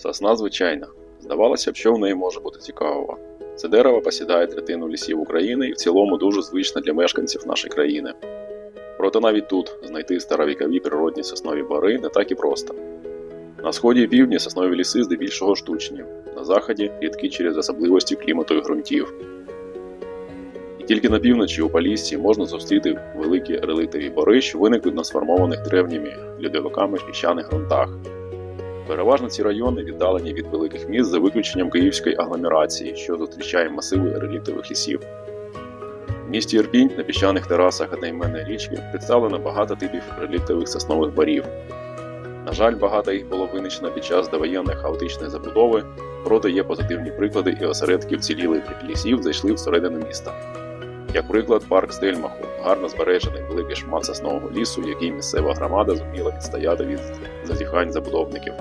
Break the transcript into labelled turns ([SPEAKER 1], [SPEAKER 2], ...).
[SPEAKER 1] Сосна звичайна. Здавалося б, що в неї може бути цікавого. Це дерево посідає третину лісів України і в цілому дуже звичне для мешканців нашої країни. Проте навіть тут знайти старовікові природні соснові бори не так і просто. На сході і півдні соснові ліси здебільшого штучні, на заході рідкі через особливості клімату і ґрунтів. І тільки на півночі у Поліссі можна зустріти великі реликтові бори, що виникли на сформованих древніми льодовиками піщаних ґрунтах. Переважно ці райони віддалені від великих міст за виключенням київської агломерації, що зустрічає масиви реліктових лісів. В місті Ірпінь на піщаних терасах одноіменної річки представлено багато типів реліктових соснових барів. На жаль, багато їх було винищено під час довоєнної хаотичної забудови, проте є позитивні приклади і осередки вцілілих лісів зайшли всередину міста. Як приклад, парк Стельмаху гарно збережений великий шмат соснового лісу, який місцева громада зуміла відстояти від зазіхань забудовників.